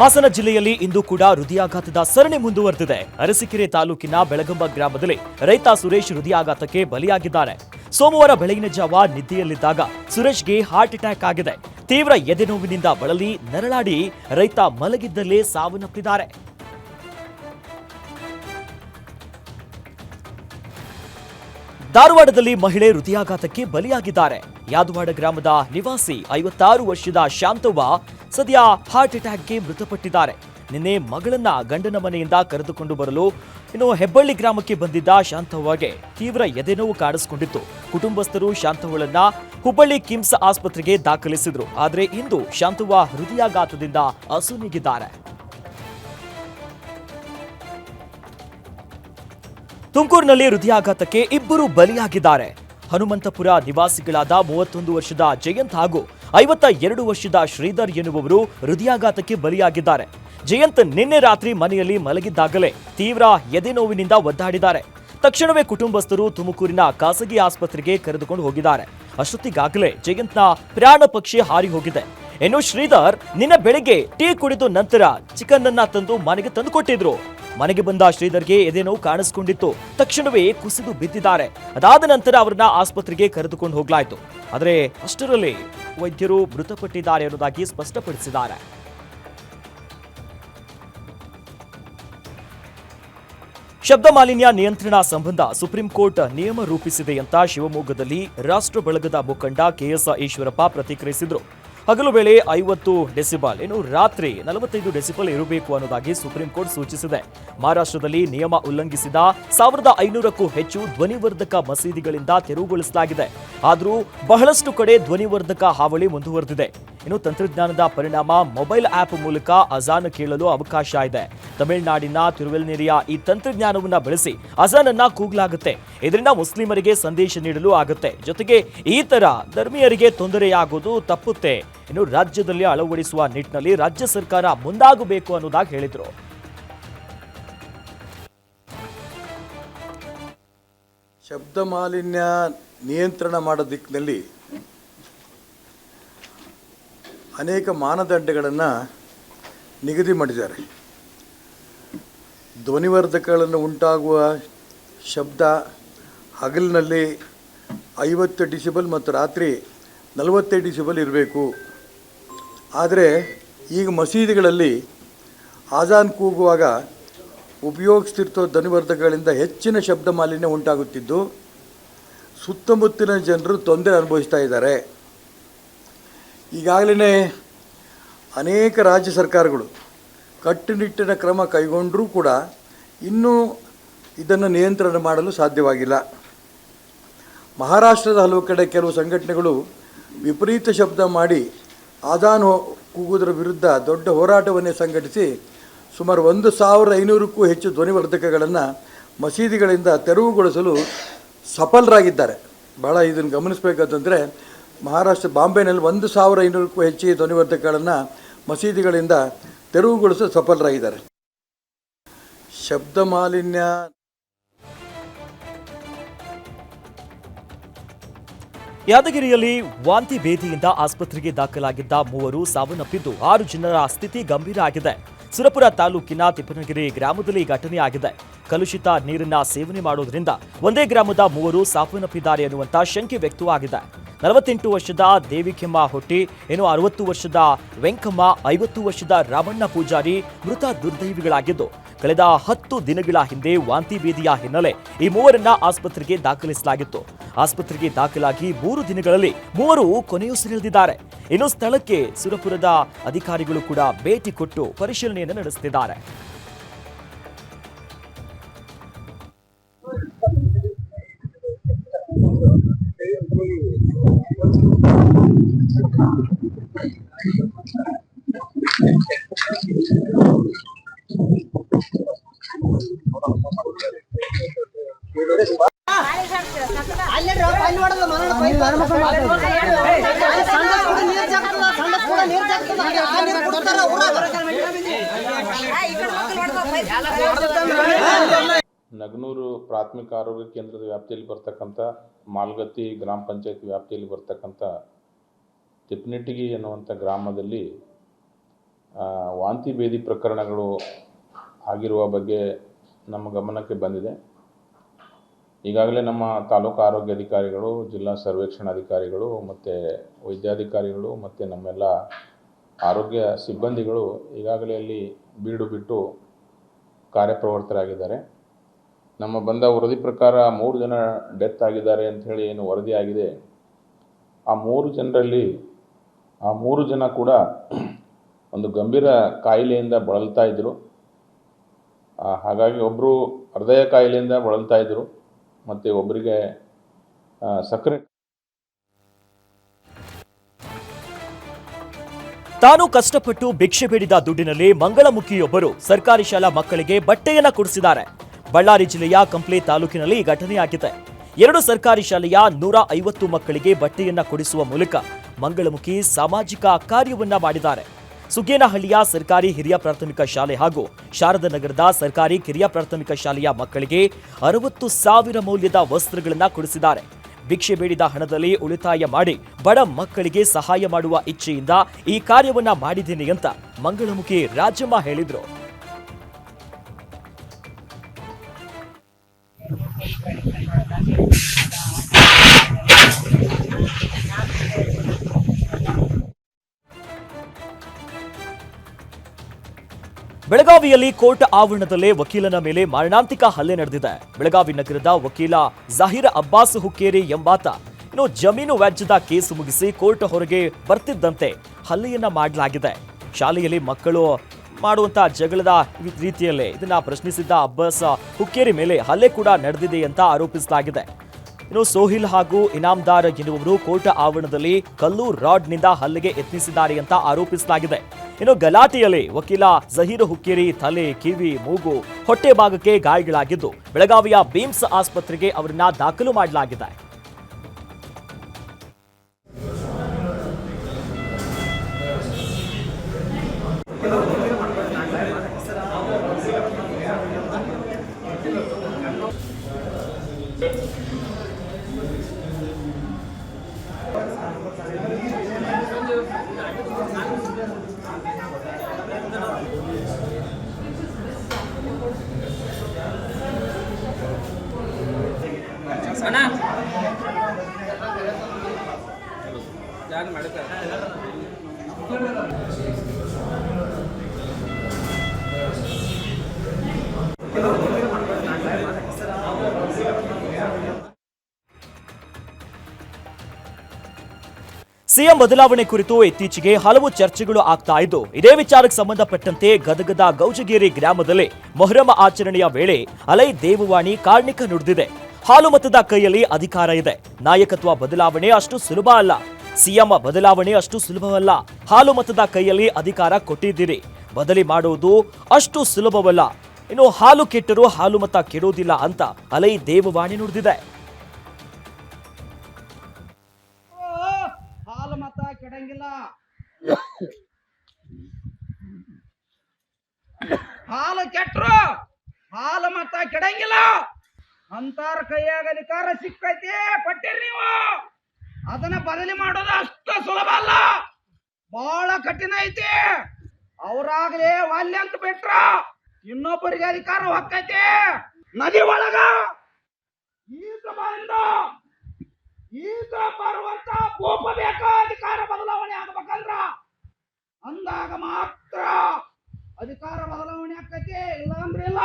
ಹಾಸನ ಜಿಲ್ಲೆಯಲ್ಲಿ ಇಂದು ಕೂಡ ಹೃದಯಾಘಾತದ ಸರಣಿ ಮುಂದುವರೆದಿದೆ. ಅರಸೀಕೆರೆ ತಾಲೂಕಿನ ಬೆಳಗಂಬ ಗ್ರಾಮದಲ್ಲಿ ರೈತ ಸುರೇಶ್ ಹೃದಯಾಘಾತಕ್ಕೆ ಬಲಿಯಾಗಿದ್ದಾರೆ. ಸೋಮವಾರ ಬೆಳಗಿನ ಜಾವ ನಿದ್ದೆಯಲ್ಲಿದ್ದಾಗ ಸುರೇಶ್ಗೆ ಹಾರ್ಟ್ ಅಟ್ಯಾಕ್ ಆಗಿದೆ. ತೀವ್ರ ಎದೆನೋವಿನಿಂದ ಬಳಲಿ ನರಳಾಡಿ ರೈತ ಮಲಗಿದ್ದಲ್ಲೇ ಸಾವನ್ನಪ್ಪಿದ್ದಾರೆ. ಧಾರವಾಡದಲ್ಲಿ ಮಹಿಳೆ ಹೃದಯಾಘಾತಕ್ಕೆ ಬಲಿಯಾಗಿದ್ದಾರೆ. ಯಾದವಾಡ ಗ್ರಾಮದ ನಿವಾಸಿ ಐವತ್ತಾರು ವರ್ಷದ ಶಾಂತವ್ವ ಸದ್ಯ ಹಾರ್ಟ್ ಅಟ್ಯಾಕ್ಗೆ ಮೃತಪಟ್ಟಿದ್ದಾರೆ. ನಿನ್ನೆ ಮಗಳನ್ನ ಗಂಡನ ಮನೆಯಿಂದ ಕರೆದುಕೊಂಡು ಬರಲು ಇನ್ನು ಹೆಬ್ಬಳ್ಳಿ ಗ್ರಾಮಕ್ಕೆ ಬಂದಿದ್ದ ಶಾಂತವ್ವಗೆ ತೀವ್ರ ಎದೆನೋವು ಕಾಣಿಸಿಕೊಂಡಿತ್ತು. ಕುಟುಂಬಸ್ಥರು ಶಾಂತವ್ವಳನ್ನ ಹುಬ್ಬಳ್ಳಿ ಕಿಮ್ಸ್ ಆಸ್ಪತ್ರೆಗೆ ದಾಖಲಿಸಿದ್ರು. ಆದರೆ ಇಂದು ಶಾಂತವ್ವ ಹೃದಯಾಘಾತದಿಂದ ಅಸುನೀಗಿದ್ದಾರೆ. ತುಮಕೂರಿನಲ್ಲಿ ಹೃದಯಾಘಾತಕ್ಕೆ ಇಬ್ಬರು ಬಲಿಯಾಗಿದ್ದಾರೆ. ಹನುಮಂತಪುರ ನಿವಾಸಿಗಳಾದ ಮೂವತ್ತೊಂದು ವರ್ಷದ ಜಯಂತ್ ಹಾಗೂ ಐವತ್ತ ಎರಡು ವರ್ಷದ ಶ್ರೀಧರ್ ಎನ್ನುವವರು ಹೃದಯಾಘಾತಕ್ಕೆ ಬಲಿಯಾಗಿದ್ದಾರೆ. ಜಯಂತ್ ನಿನ್ನೆ ರಾತ್ರಿ ಮನೆಯಲ್ಲಿ ಮಲಗಿದ್ದಾಗಲೇ ತೀವ್ರ ಎದೆನೋವಿನಿಂದ ಒದ್ದಾಡಿದ್ದಾರೆ. ತಕ್ಷಣವೇ ಕುಟುಂಬಸ್ಥರು ತುಮಕೂರಿನ ಖಾಸಗಿ ಆಸ್ಪತ್ರೆಗೆ ಕರೆದುಕೊಂಡು ಹೋಗಿದ್ದಾರೆ. ಅಷ್ಟೊತ್ತಿಗಾಗಲೇ ಜಯಂತ್ನ ಪ್ರಾಣ ಪಕ್ಷಿ ಹಾರಿ ಹೋಗಿದೆ. ಇನ್ನು ಶ್ರೀಧರ್ ನಿನ್ನೆ ಬೆಳಿಗ್ಗೆ ಟೀ ಕುಡಿದು ನಂತರ ಚಿಕನ್ ಅನ್ನ ತಂದು ಮನೆಗೆ ತಂದು ಕೊಟ್ಟಿದ್ರು. ಮನೆಗೆ ಬಂದ ಶ್ರೀಧರ್ಗೆ ಎದೆನೋವು ಕಾಣಿಸಿಕೊಂಡಿತ್ತು. ತಕ್ಷಣವೇ ಕುಸಿದು ಬಿದ್ದಿದ್ದಾರೆ. ಅದಾದ ನಂತರ ಅವರನ್ನ ಆಸ್ಪತ್ರೆಗೆ ಕರೆದುಕೊಂಡು ಹೋಗ್ಲಾಯ್ತು. ಆದರೆ ಅಷ್ಟರಲ್ಲಿ ವೈದ್ಯರು ಮೃತಪಟ್ಟಿದ್ದಾರೆ ಅನ್ನೋದಾಗಿ ಸ್ಪಷ್ಟಪಡಿಸಿದ್ದಾರೆ. ಶಬ್ದ ಮಾಲಿನ್ಯ ನಿಯಂತ್ರಣ ಸಂಬಂಧ ಸುಪ್ರೀಂ ಕೋರ್ಟ್ ನಿಯಮ ರೂಪಿಸಿದೆ ಅಂತ ಶಿವಮೊಗ್ಗದಲ್ಲಿ ರಾಷ್ಟ್ರ ಬಳಗದ ಮುಖಂಡ ಕೆಎಸ್ ಈಶ್ವರಪ್ಪ ಪ್ರತಿಕ್ರಿಯಿಸಿದ್ರು. ಹಗಲು ವೇಳೆ ಐವತ್ತು ಡೆಸಿಬಲ್, ಇನ್ನು ರಾತ್ರಿ ನಲವತ್ತೈದು ಡೆಸಿಬಲ್ ಇರಬೇಕು ಅನ್ನೋದಾಗಿ ಸುಪ್ರೀಂ ಕೋರ್ಟ್ ಸೂಚಿಸಿದೆ. ಮಹಾರಾಷ್ಟ್ರದಲ್ಲಿ ನಿಯಮ ಉಲ್ಲಂಘಿಸಿದ ಸಾವಿರದ ಐನೂರಕ್ಕೂ ಹೆಚ್ಚು ಧ್ವನಿವರ್ಧಕ ಮಸೀದಿಗಳಿಂದ ತೆರವುಗೊಳಿಸಲಾಗಿದೆ. ಆದರೂ ಬಹಳಷ್ಟು ಕಡೆ ಧ್ವನಿವರ್ಧಕ ಹಾವಳಿ ಮುಂದುವರೆದಿದೆ. ಇನ್ನು ತಂತ್ರಜ್ಞಾನದ ಪರಿಣಾಮ ಮೊಬೈಲ್ ಆಪ್ ಮೂಲಕ ಅಜಾನ್ ಕೇಳಲು ಅವಕಾಶ ಇದೆ. ತಮಿಳುನಾಡಿನ ತಿರುವೆಲ್ನೇರಿಯ ಈ ತಂತ್ರಜ್ಞಾನವನ್ನು ಬಳಸಿ ಅಜಾನ್ ಅನ್ನ ಕೂಗ್ಲಾಗುತ್ತೆ. ಇದರಿಂದ ಮುಸ್ಲಿಮರಿಗೆ ಸಂದೇಶ ನೀಡಲು ಆಗುತ್ತೆ. ಜೊತೆಗೆ ಈ ತರ ಧರ್ಮೀಯರಿಗೆ ತೊಂದರೆಯಾಗೋದು ತಪ್ಪುತ್ತೆ. ಇನ್ನು ರಾಜ್ಯದಲ್ಲಿ ಅಳವಡಿಸುವ ನಿಟ್ಟಿನಲ್ಲಿ ರಾಜ್ಯ ಸರ್ಕಾರ ಮುಂದಾಗಬೇಕು ಅನ್ನೋದಾಗಿ ಹೇಳಿದ್ರು. ಶಬ್ದ ಮಾಲಿನ್ಯ ನಿಯಂತ್ರಣ ಮಾಡೋ ದಿಕ್ಕಿನಲ್ಲಿ ಅನೇಕ ಮಾನದಂಡಗಳನ್ನು ನಿಗದಿ ಮಾಡಿದ್ದಾರೆ. ಧ್ವನಿವರ್ಧಕಗಳನ್ನು ಉಂಟಾಗುವ ಶಬ್ದ ಹಗಲಿನಲ್ಲಿ ಐವತ್ತು ಡಿಸಿಬಲ್ ಮತ್ತು ರಾತ್ರಿ ನಲವತ್ತೈದು ಡಿಸಿಬಲ್ ಇರಬೇಕು. ಆದರೆ ಈಗ ಮಸೀದಿಗಳಲ್ಲಿ ಆಜಾನ್ ಕೂಗುವಾಗ ಉಪಯೋಗಿಸ್ತಿರ್ತೋ ಧ್ವನಿವರ್ಧಕಗಳಿಂದ ಹೆಚ್ಚಿನ ಶಬ್ದ ಮಾಲಿನ್ಯ ಉಂಟಾಗುತ್ತಿದ್ದು ಸುತ್ತಮುತ್ತಲಿನ ಜನರು ತೊಂದರೆ ಅನುಭವಿಸ್ತಾ ಇದ್ದಾರೆ. ಈಗಾಗಲೇ ಅನೇಕ ರಾಜ್ಯ ಸರ್ಕಾರಗಳು ಕಟ್ಟುನಿಟ್ಟಿನ ಕ್ರಮ ಕೈಗೊಂಡರೂ ಕೂಡ ಇನ್ನೂ ಇದನ್ನು ನಿಯಂತ್ರಣ ಮಾಡಲು ಸಾಧ್ಯವಾಗಿಲ್ಲ. ಮಹಾರಾಷ್ಟ್ರದ ಹಲವು ಕಡೆ ಕೆಲವು ಸಂಘಟನೆಗಳು ವಿಪರೀತ ಶಬ್ದ ಮಾಡಿ ಆದಾನ್ ಕೂಗುವುದರ ವಿರುದ್ಧ ದೊಡ್ಡ ಹೋರಾಟವನ್ನೇ ಸಂಘಟಿಸಿ ಸುಮಾರು ಒಂದು ಸಾವಿರ ಐನೂರಕ್ಕೂ ಹೆಚ್ಚು ಧ್ವನಿವರ್ಧಕಗಳನ್ನು ಮಸೀದಿಗಳಿಂದ ತೆರವುಗೊಳಿಸಲು ಸಫಲರಾಗಿದ್ದಾರೆ. ಭಾಳ ಇದನ್ನು ಗಮನಿಸಬೇಕಾದಂದರೆ ಮಹಾರಾಷ್ಟ್ರ ಬಾಂಬೆನಲ್ಲಿ ಒಂದು ಸಾವಿರ ಐನೂರಕ್ಕೂ ಹೆಚ್ಚಿಗೆ ಧ್ವನಿವರ್ಧಕಗಳನ್ನು ಮಸೀದಿಗಳಿಂದ ತೆರವುಗೊಳಿಸಲು ಸಫಲರಾಗಿದ್ದಾರೆ. ಶಬ್ದ ಮಾಲಿನ್ಯ ಯಾದಗಿರಿಯಲ್ಲಿ ವಾಂತಿ ಭೇದಿಯಿಂದ ಆಸ್ಪತ್ರೆಗೆ ದಾಖಲಾಗಿದ್ದ ಮೂವರು ಸಾವನ್ನಪ್ಪಿದ್ದು ಆರು ಜನರ ಸ್ಥಿತಿ ಗಂಭೀರ ಆಗಿದೆ. ಸುರಪುರ ತಾಲೂಕಿನ ತಿಪ್ಪನಗಿರಿ ಗ್ರಾಮದಲ್ಲಿ ಈ ಘಟನೆ ಆಗಿದೆ ಕಲುಷಿತ ನೀರಿನ ಸೇವನೆ ಮಾಡುವುದರಿಂದ ಒಂದೇ ಗ್ರಾಮದ ಮೂವರು ಸಾವನ್ನಪ್ಪಿದ್ದಾರೆ ಎನ್ನುವಂತ ಶಂಕೆ ವ್ಯಕ್ತವಾಗಿದೆ. ನಲವತ್ತೆಂಟು ವರ್ಷದ ದೇವಿಕೆಮ್ಮ ಹೊಟ್ಟಿ, ಇನ್ನು ಅರವತ್ತು ವರ್ಷದ ವೆಂಕಮ್ಮ, ಐವತ್ತು ವರ್ಷದ ರಾಮಣ್ಣ ಪೂಜಾರಿ ಮೃತ ದುರ್ದೈವಿಗಳಾಗಿದ್ದು, ಕಳೆದ ಹತ್ತು ದಿನಗಳ ಹಿಂದೆ ವಾಂತಿ ಭೇದಿಯ ಹಿನ್ನೆಲೆ ಈ ಮೂವರನ್ನ ಆಸ್ಪತ್ರೆಗೆ ದಾಖಲಿಸಲಾಗಿತ್ತು. ಆಸ್ಪತ್ರೆಗೆ ದಾಖಲಾಗಿ ಮೂರು ದಿನಗಳಲ್ಲಿ ಮೂವರು ಕೊನೆಯುಸಿರೆಳೆದಿದ್ದಾರೆ ಇನ್ನು ಸ್ಥಳಕ್ಕೆ ಸುರಪುರದ ಅಧಿಕಾರಿಗಳು ಕೂಡ ಭೇಟಿ ಕೊಟ್ಟು ಪರಿಶೀಲನೆಯನ್ನು ನಡೆಸುತ್ತಿದ್ದಾರೆ. ಬರ್ತಕ್ಕಂಥ ಮಾಲ್ಗತ್ತಿ ಗ್ರಾಮ ಪಂಚಾಯತ್ ವ್ಯಾಪ್ತಿಯಲ್ಲಿ ಬರ್ತಕ್ಕಂಥ ತಿಪ್ಪನಿಟ್ಟಿಗೆ ಎನ್ನುವಂಥ ಗ್ರಾಮದಲ್ಲಿ ವಾಂತಿ ಭೇದಿ ಪ್ರಕರಣಗಳು ಆಗಿರುವ ಬಗ್ಗೆ ನಮ್ಮ ಗಮನಕ್ಕೆ ಬಂದಿದೆ. ಈಗಾಗಲೇ ನಮ್ಮ ತಾಲೂಕು ಆರೋಗ್ಯ ಅಧಿಕಾರಿಗಳು, ಜಿಲ್ಲಾ ಸರ್ವೇಕ್ಷಣಾಧಿಕಾರಿಗಳು ಮತ್ತು ವೈದ್ಯಾಧಿಕಾರಿಗಳು ಮತ್ತು ನಮ್ಮೆಲ್ಲ ಆರೋಗ್ಯ ಸಿಬ್ಬಂದಿಗಳು ಈಗಾಗಲೇ ಅಲ್ಲಿ ಬೀಡು ಬಿಟ್ಟು ಕಾರ್ಯಪ್ರವೃತ್ತರಾಗಿದ್ದಾರೆ ನಮ್ಮ ಬಂದ ವರದಿ ಪ್ರಕಾರ ಮೂರು ಜನ ಡೆತ್ ಆಗಿದ್ದಾರೆ ಅಂಥೇಳಿ ಏನು ವರದಿ ಆಗಿದೆ? ಆ ಮೂರು ಜನರಲ್ಲಿ, ಆ ಮೂರು ಜನ ಕೂಡ ಒಂದು ಗಂಭೀರ ಕಾಯಿಲೆಯಿಂದ ಬಳಲ್ತಾ ಇದ್ದರು ಹಾಗಾಗಿ ಒಬ್ಬರು ಹೃದಯ ಕಾಯಿಲೆಯಿಂದ ಬಳಲ್ತಾ ಇದ್ದರು ಮತ್ತು ಒಬ್ಬರಿಗೆ ಸಕ್ಕರೆ ತಾನು ಕಷ್ಟಪಟ್ಟು ಭಿಕ್ಷೆ ಬೇಡಿದ ದುಡ್ಡಿನಲ್ಲಿ ಮಂಗಳಮುಖಿಯೊಬ್ಬರು ಸರ್ಕಾರಿ ಶಾಲಾ ಮಕ್ಕಳಿಗೆ ಬಟ್ಟೆಯನ್ನ ಕೊಡಿಸಿದ್ದಾರೆ. ಬಳ್ಳಾರಿ ಜಿಲ್ಲೆಯ ಕಂಪ್ಲಿ ತಾಲೂಕಿನಲ್ಲಿ ಈ ಘಟನೆಯಾಗಿದೆ ಎರಡು ಸರ್ಕಾರಿ ಶಾಲೆಯ ನೂರ ಐವತ್ತು ಮಕ್ಕಳಿಗೆ ಬಟ್ಟೆಯನ್ನ ಕೊಡಿಸುವ ಮೂಲಕ ಮಂಗಳಮುಖಿ ಸಾಮಾಜಿಕ ಕಾರ್ಯವನ್ನ ಮಾಡಿದ್ದಾರೆ. ಸುಗೇನಹಳ್ಳಿಯ ಸರ್ಕಾರಿ ಹಿರಿಯ ಪ್ರಾಥಮಿಕ ಶಾಲೆ ಹಾಗೂ ಶಾರದಾ ನಗರದ ಸರ್ಕಾರಿ ಕಿರಿಯ ಪ್ರಾಥಮಿಕ ಶಾಲೆಯ ಮಕ್ಕಳಿಗೆ ಅರವತ್ತು ಸಾವಿರ ಮೌಲ್ಯದ ವಸ್ತ್ರಗಳನ್ನ ಕೊಡಿಸಿದ್ದಾರೆ. ಭಿಕ್ಷೆ ಬೇಡಿದ ಹಣದಲ್ಲಿ ಉಳಿತಾಯ ಮಾಡಿ ಬಡ ಮಕ್ಕಳಿಗೆ ಸಹಾಯ ಮಾಡುವ ಇಚ್ಛೆಯಿಂದ ಈ ಕಾರ್ಯವನ್ನ ಮಾಡಿದ್ದೇನೆ ಅಂತ ಮಂಗಳಮುಖಿ ರಾಜಮ್ಮ ಹೇಳಿದ್ರು. ಬೆಳಗಾವಿಯಲ್ಲಿ ಕೋರ್ಟ್ ಆವರಣದಲ್ಲೇ ವಕೀಲನ ಮೇಲೆ ಮಾರಣಾಂತಿಕ ಹಲ್ಲೆ ನಡೆದಿದೆ. ಬೆಳಗಾವಿ ನಗರದ ವಕೀಲ ಜಹೀರ್ ಅಬ್ಬಾಸ್ ಹುಕ್ಕೇರಿ ಎಂಬಾತ ಇನ್ನು ಜಮೀನು ವ್ಯಾಜ್ಯದ ಕೇಸು ಮುಗಿಸಿ ಕೋರ್ಟ್ ಹೊರಗೆ ಬರ್ತಿದ್ದಂತೆ ಹಲ್ಲೆಯನ್ನ ಮಾಡಲಾಗಿದೆ. ಶಾಲೆಯಲ್ಲಿ ಮಕ್ಕಳು ಮಾಡುವಂತ ಜಗಳದ ರೀತಿಯಲ್ಲೇ ಇದನ್ನ ಪ್ರಶ್ನಿಸಿದ್ದ ಅಬ್ಬಾಸ್ ಹುಕ್ಕೇರಿ ಮೇಲೆ ಹಲ್ಲೆ ಕೂಡ ನಡೆದಿದೆ ಅಂತ ಆರೋಪಿಸಲಾಗಿದೆ. ಇನ್ನು ಸೋಹಿಲ್ ಹಾಗೂ ಇನಾಮ್ದಾರ್ ಎನ್ನುವರು ಕೋರ್ಟ್ ಆವರಣದಲ್ಲಿ ಕಲ್ಲು ರಾಡ್ನಿಂದ ಹಲ್ಲೆಗೆ ಯತ್ನಿಸಿದ್ದಾರೆ ಅಂತ ಆರೋಪಿಸಲಾಗಿದೆ. ಇನ್ನು ಗಲಾಟೆಯಲ್ಲಿ ವಕೀಲ ಜಹೀರ್ ಹುಕ್ಕೇರಿ ತಲೆ, ಕಿವಿ, ಮೂಗು, ಹೊಟ್ಟೆ ಭಾಗಕ್ಕೆ ಗಾಯಗಳಾಗಿದ್ದು ಬೆಳಗಾವಿಯ ಬೀಮ್ಸ್ ಆಸ್ಪತ್ರೆಗೆ ಅವರನ್ನ ದಾಖಲು ಮಾಡಲಾಗಿದೆ. ಸಿಎಂ ಬದಲಾವಣೆ ಕುರಿತು ಇತ್ತೀಚೆಗೆ ಹಲವು ಚರ್ಚೆಗಳು ಆಗ್ತಾ ಇದ್ದು, ಇದೇ ವಿಚಾರಕ್ಕೆ ಸಂಬಂಧಪಟ್ಟಂತೆ ಗದಗದ ಗೌಜಗೇರಿ ಗ್ರಾಮದಲ್ಲಿ ಮೊಹರಮ ಆಚರಣೆಯ ವೇಳೆ ಅಲೈ ದೇವವಾಣಿ ಕಾರ್ಣಿಕ ನುಡಿದಿದೆ. ಹಾಲು ಮತದ ಕೈಯಲ್ಲಿ ಅಧಿಕಾರ ಇದೆ. ನಾಯಕತ್ವ ಬದಲಾವಣೆ ಅಷ್ಟು ಸುಲಭ ಅಲ್ಲ. ಸಿಎಂ ಬದಲಾವಣೆ ಅಷ್ಟು ಸುಲಭವಲ್ಲ. ಹಾಲು ಮತದ ಕೈಯಲ್ಲಿ ಅಧಿಕಾರ ಕೊಟ್ಟಿದ್ದೀರಿ. ಬದಲಿ ಮಾಡುವುದು ಅಷ್ಟು ಸುಲಭವಲ್ಲ. ಇನ್ನು ಹಾಲು ಕೆಟ್ಟರೂ ಹಾಲು ಮತ ಕೆಡುವುದಿಲ್ಲ ಅಂತ ಅಲೈ ದೇವವಾಣಿ ನುಡಿದಿದೆ. ಅಂತಾರ ಕೈಯಾಗ ಅಧಿಕಾರ ಸಿಕ್ಕೈತಿ ಪಟ್ಟಿರಿ ನೀವು. ಅದನ್ನ ಬದಲಿ ಮಾಡೋದು ಅಷ್ಟು ಸುಲಭ ಅಲ್ಲ. ಬಹಳ ಕಠಿಣ ಐತಿ. ಅವ್ರಾಗ್ಲೇ ವಾಲ್ಯ ಅಂತ ಬಿಟ್ರ ಇನ್ನೊಬ್ಬರಿಗೆ ಅಧಿಕಾರ ಹೊಕ್ಕೈತಿ. ನದಿ ಒಳಗ ಈತ ಬಂದ ಈಗ ಬರುವಂತ ಕೋಪ ಬೇಕ ಅಧಿಕಾರ ಬದಲಾವಣೆ ಆಗ್ಬೇಕಲ್ರ ಅಂದಾಗ ಮಾತ್ರ ಅಧಿಕಾರ ಬದಲಾವಣೆ ಆಕೈತಿ ಇಲ್ಲ ಅಂದ್ರೆ ಇಲ್ಲ.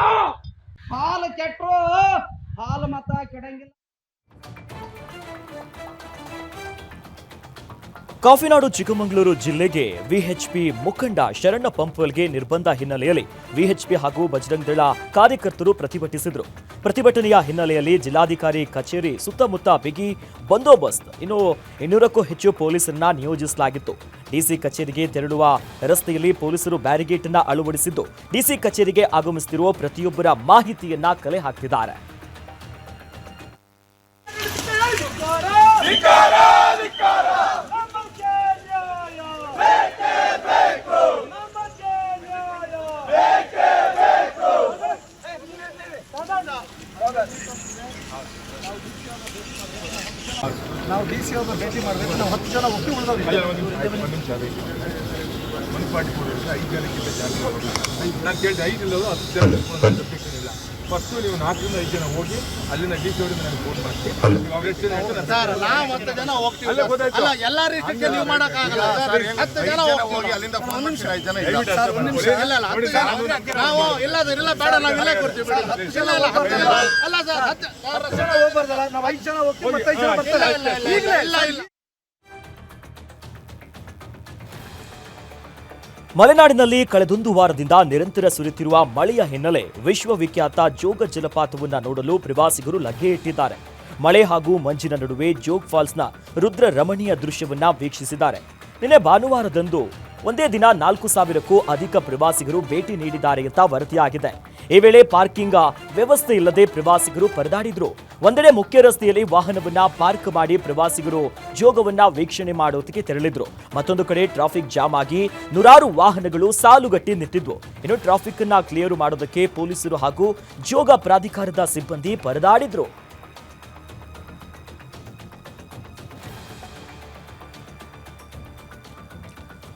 ಹಾಲು ಕೆಟ್ಟರು ಹಾಲು ಮತ ಕೆಡಂಗಿಲ್ಲ. ಕಾಫಿನಾಡು ಚಿಕ್ಕಮಗಳೂರು ಜಿಲ್ಲೆಗೆ ವಿಎಚ್ಪಿ ಮುಖಂಡ ಶರಣ ಪಂಪ್ವೆಲ್ಗೆ ನಿರ್ಬಂಧ ಹಿನ್ನೆಲೆಯಲ್ಲಿ ವಿಎಚ್ಪಿ ಹಾಗೂ ಬಜರಂಗ್ ದಳ ಕಾರ್ಯಕರ್ತರು ಪ್ರತಿಭಟಿಸಿದರು. ಪ್ರತಿಭಟನೆಯ ಹಿನ್ನೆಲೆಯಲ್ಲಿ ಜಿಲ್ಲಾಧಿಕಾರಿ ಕಚೇರಿ ಸುತ್ತಮುತ್ತ ಬಿಗಿ ಬಂದೋಬಸ್ತ್. ಇನ್ನು ಇನ್ನೂರಕ್ಕೂ ಹೆಚ್ಚು ಪೊಲೀಸರನ್ನ ನಿಯೋಜಿಸಲಾಗಿತ್ತು. ಡಿಸಿ ಕಚೇರಿಗೆ ತೆರಳುವ ರಸ್ತೆಯಲ್ಲಿ ಪೊಲೀಸರು ಬ್ಯಾರಿಗೇಟ್ ಅನ್ನ ಅಳವಡಿಸಿದ್ದು ಡಿಸಿ ಕಚೇರಿಗೆ ಆಗಮಿಸುತ್ತಿರುವ ಪ್ರತಿಯೊಬ್ಬರ ಮಾಹಿತಿಯನ್ನ ಕಲೆ ಹಾಕ್ತಿದ್ದಾರೆ ನಾವು ಡಿ ಸಿ ಅವ್ರನ್ನ ಭೇಟಿ ಮಾಡಬೇಕು ನಾವು ಹತ್ತು ಜನ ಒಪ್ಪಿ ಉಳಿದವ್ರು ಪಾರ್ಟಿ ಕೊಡೋದ್ರಿಂದ ಐದು ಜನಕ್ಕಿಂತ ಜಾಸ್ತಿ ಕೊಡಲ್ಲ ನಾನು ಕೇಳಿದೆ ಐದು ಇಲ್ಲದ ಹತ್ತು ಜನ ಅಬ್ಜೆಕ್ಷನ್ ಇಲ್ಲ ಫಸ್ಟು ನೀವು ನಾಲ್ಕರಿಂದ ಐದು ಜನ ಹೋಗಿ ಅಲ್ಲಿನ ಡಿ ಸಿ ಅವರಿಂದ ನನಗೆ ಫೋನ್ ಮಾಡಿಸಿ ನೀವು ಹತ್ತು ಜನ ಹೋಗ್ತೀವಿ. ಮಲೆನಾಡಿನಲ್ಲಿ ಕಳೆದೊಂದು ವಾರದಿಂದ ನಿರಂತರ ಸುರಿಯುತ್ತಿರುವ ಮಳೆಯ ಹಿನ್ನೆಲೆ ವಿಶ್ವವಿಖ್ಯಾತ ಜೋಗ ಜಲಪಾತವನ್ನು ನೋಡಲು ಪ್ರವಾಸಿಗರು ಲಗ್ಗೆ ಇಟ್ಟಿದ್ದಾರೆ. ಮಳೆ ಹಾಗೂ ಮಂಜಿನ ನಡುವೆ ಜೋಗ್ ಫಾಲ್ಸ್ನ ರುದ್ರ ರಮಣೀಯ ದೃಶ್ಯವನ್ನ ವೀಕ್ಷಿಸಿದ್ದಾರೆ. ನಿನ್ನೆ ಭಾನುವಾರದಂದು ಒಂದೇ ದಿನ ನಾಲ್ಕು ಸಾವಿರಕ್ಕೂ ಅಧಿಕ ಪ್ರವಾಸಿಗರು ಭೇಟಿ ನೀಡಿದ್ದಾರೆ ಅಂತ ವರದಿಯಾಗಿದೆ. ಈ ವೇಳೆ ಪಾರ್ಕಿಂಗ್ ವ್ಯವಸ್ಥೆ ಇಲ್ಲದೆ ಪ್ರವಾಸಿಗರು ಪರದಾಡಿದ್ರು. ಒಂದೆಡೆ ಮುಖ್ಯ ರಸ್ತೆಯಲ್ಲಿ ವಾಹನವನ್ನ ಪಾರ್ಕ್ ಮಾಡಿ ಪ್ರವಾಸಿಗರು ಜೋಗವನ್ನ ವೀಕ್ಷಣೆ ಮಾಡೋದಕ್ಕೆ ತೆರಳಿದ್ರು. ಮತ್ತೊಂದು ಕಡೆ ಟ್ರಾಫಿಕ್ ಜಾಮ್ ಆಗಿ ನೂರಾರು ವಾಹನಗಳು ಸಾಲುಗಟ್ಟಿ ನಿಂತಿದ್ವು. ಇನ್ನು ಟ್ರಾಫಿಕ್ ಅನ್ನ ಕ್ಲಿಯರ್ ಮಾಡೋದಕ್ಕೆ ಪೊಲೀಸರು ಹಾಗೂ ಜೋಗ ಪ್ರಾಧಿಕಾರದ ಸಿಬ್ಬಂದಿ ಪರದಾಡಿದ್ರು.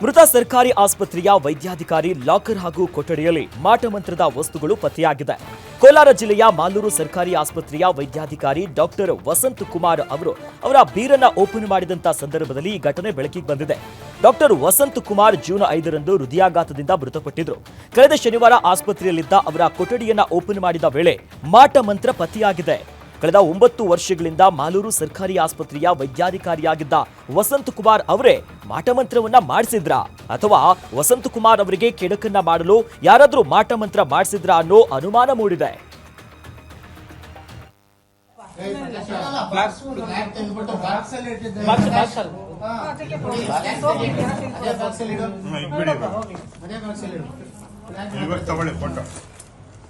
ಮೃತ ಸರ್ಕಾರಿ ಆಸ್ಪತ್ರೆಯ ವೈದ್ಯಾಧಿಕಾರಿ ಲಾಕರ್ ಹಾಗೂ ಕೊಠಡಿಯಲ್ಲಿ ಮಾಟಮಂತ್ರದ ವಸ್ತುಗಳು ಪತ್ತೆಯಾಗಿದೆ. ಕೋಲಾರ ಜಿಲ್ಲೆಯ ಮಾಲೂರು ಸರ್ಕಾರಿ ಆಸ್ಪತ್ರೆಯ ವೈದ್ಯಾಧಿಕಾರಿ ಡಾಕ್ಟರ್ ವಸಂತ್ ಕುಮಾರ್ ಅವರು ಅವರ ಬೀರನ್ನ ಓಪನ್ ಮಾಡಿದಂತ ಸಂದರ್ಭದಲ್ಲಿ ಈ ಘಟನೆ ಬೆಳಕಿಗೆ ಬಂದಿದೆ. ಡಾಕ್ಟರ್ ವಸಂತ್ ಕುಮಾರ್ ಜೂನ್ ಐದರಂದು ಹೃದಯಾಘಾತದಿಂದ ಮೃತಪಟ್ಟಿದ್ರು. ಕಳೆದ ಶನಿವಾರ ಆಸ್ಪತ್ರೆಯಲ್ಲಿದ್ದ ಅವರ ಕೊಠಡಿಯನ್ನ ಓಪನ್ ಮಾಡಿದ ವೇಳೆ ಮಾಟ ಮಂತ್ರ ಪತ್ತೆಯಾಗಿದೆ. ಕಳೆದ ಒಂಬತ್ತು ವರ್ಷಗಳಿಂದ ಮಾಲೂರು ಸರ್ಕಾರಿ ಆಸ್ಪತ್ರೆಯ ವೈದ್ಯಾಧಿಕಾರಿಯಾಗಿದ್ದ ವಸಂತ್ ಕುಮಾರ್ ಅವರೇ ಮಾಟಮಂತ್ರವನ್ನ ಮಾಡಿಸಿದ್ರ? ಅಥವಾ ವಸಂತ್ ಕುಮಾರ್ ಅವರಿಗೆ ಕೆಡಕನ್ನ ಮಾಡಲು ಯಾರಾದರೂ ಮಾಟಮಂತ್ರ ಮಾಡಿಸಿದ್ರ ಅನ್ನೋ ಅನುಮಾನ ಮೂಡಿದೆ.